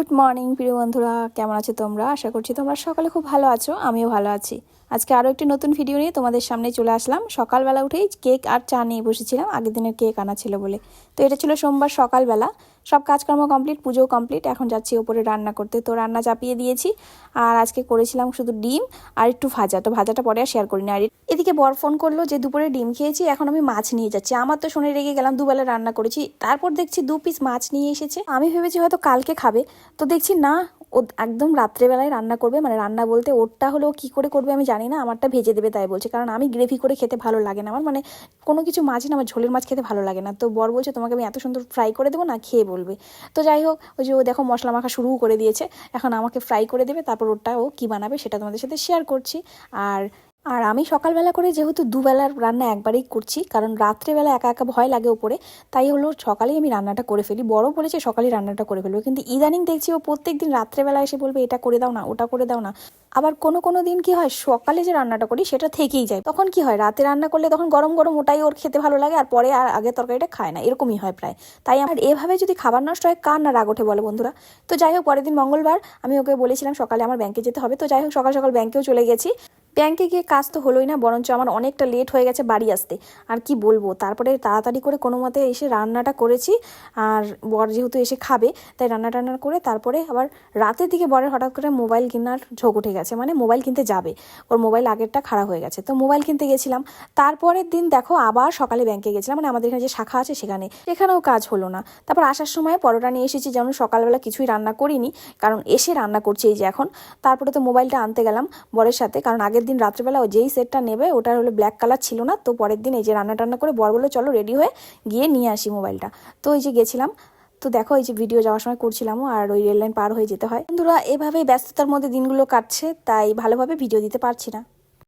Good morning প্রিয় বন্ধুরা। কেমন আছো তোমরা? আশা করছি তোমরা সকালে খুব ভালো আছো, আমিও ভালো আছি। আজকে আরও একটি নতুন ভিডিও নিয়ে তোমাদের সামনে চলে আসলাম। সকালবেলা উঠেই কেক আর চা নিয়ে বসেছিলাম। আগের দিনের কেক আনা ছিল বলে। তো এটা ছিল সোমবার সকালবেলা। সব কাজকর্ম কমপ্লিট পুজোও কমপ্লিট এখন যাচ্ছি ওপরে রান্না করতে। তো রান্না চাপিয়ে দিয়েছি। আর আজকে করেছিলাম শুধু ডিম আর একটু ভাজা। তো ভাজাটা পরে আর শেয়ার করি না আর এদিকে বর ফোন করল যে, দুপুরে ডিম খেয়েছি, এখন আমি মাছ নিয়ে যাচ্ছি। আমার তো শুনে রেগে গেলাম, দুবেলা রান্না করেছি। তারপর দেখছি দু পিস মাছ নিয়ে এসেছে। আমি ভেবেছি হয়তো কালকে খাবে। তো দেখছি না, ও একদম রাত্রেবেলায় রান্না করবে মানে রান্না বলতে ওরটা হলেও কি করে করবে আমি জানি না, আমারটা ভেজে দেবে তাই বলছে। কারণ আমি গ্রেভি করে খেতে ভালো লাগে না আমার মানে কোনো কিছু মাছ না, আমার ঝোলের মাছ খেতে ভালো লাগে না। তো বর বলছে, তোমাকে আমি এত সুন্দর ফ্রাই করে দেবো না, খেয়ে বলবে। তো যাই হোক, ওই যে ও দেখো মশলা মাখা শুরু করে দিয়েছে। এখন আমাকে ফ্রাই করে দেবে, তারপর ওটা ও কী বানাবে সেটা তোমাদের সাথে শেয়ার করছি। আর আর আমি সকালবেলা করে যেহেতু দুবেলার রান্না একবারেই করছি, কারণ রাত্রেবেলা একা একা ভয় লাগে ওপরে, তাই হলো সকালেই আমি রান্নাটা করে ফেলি। বড় বলেছে সকালেই রান্নাটা করে ফেলব। কিন্তু ইদানিং দেখছি ও প্রত্যেক দিন রাত্রেবেলা এসে বলবে, এটা করে দাও না, ওটা করে দাও না। আবার কোনো কোনো দিন কি হয়, সকালে যে রান্নাটা করি সেটা থেকেই যায়। তখন কি হয়, রাতে রান্না করলে তখন গরম গরম ওটাই ওর খেতে ভালো লাগে, আর পরে আর আগে তরকারিটা খায় না। এরকমই হয় প্রায়। তাই আমার, এভাবে যদি খাবার নষ্ট হয়, কার না রাগ ওঠে বলে বন্ধুরা? তো যাই হোক, পরের দিন মঙ্গলবার আমি ওকে বলেছিলাম সকালে আমার ব্যাংকে যেতে হবে। তো যাই হোক, সকাল সকাল ব্যাংকেও চলে গেছি। ব্যাংকে গিয়ে কাজ তো হলোই না, বরঞ্চ আমার অনেকটা লেট হয়ে গেছে বাড়ি আসতে। আর কি বলব, তারপরে তাড়াতাড়ি করে কোনো মতে এসে রান্নাটা করেছি, আর বর যেহেতু এসে খাবে, তাই রান্না টান্না করে তারপরে আবার রাতের দিকে বরের হঠাৎ করে মোবাইল কেনার ঝোঁক উঠে গেছে মানে মোবাইল কিনতে যাবে, ওর মোবাইল আগেরটা খারাপ হয়ে গেছে। তো মোবাইল কিনতে গেছিলাম, তারপরের দিন দেখো আবার সকালে ব্যাংকে গেছিলাম মানে আমাদের এখানে যে শাখা আছে সেখানে, সেখানেও কাজ হলো না। তারপর আসার সময় পরোটা নিয়ে এসেছি, যেমন সকালবেলা কিছুই রান্না করিনি, কারণ এসে রান্না করছি এই যে এখন। তারপরে তো মোবাইলটা আনতে গেলাম বরের সাথে, কারণ আগের দিন রাত্রেবেলা যেই সেটটা নেবে, ওটার হলো ব্ল্যাক কালার ছিল না, তো পরের দিন এই যে রান্না টান্না করে বর বলল, চলো রেডি হয়ে গিয়ে নিয়ে আসি মোবাইলটা তো এই যে গেছিলাম, তো দেখো এই যে ভিডিও যাওয়ার সময় করছিলাম আর ওই রেললাইন পার হয়ে যেতে হয়। বন্ধুরা, এভাবেই ব্যস্ততার মধ্যে দিনগুলো কাটছে, তাই ভালোভাবে ভিডিও দিতে পারছি না।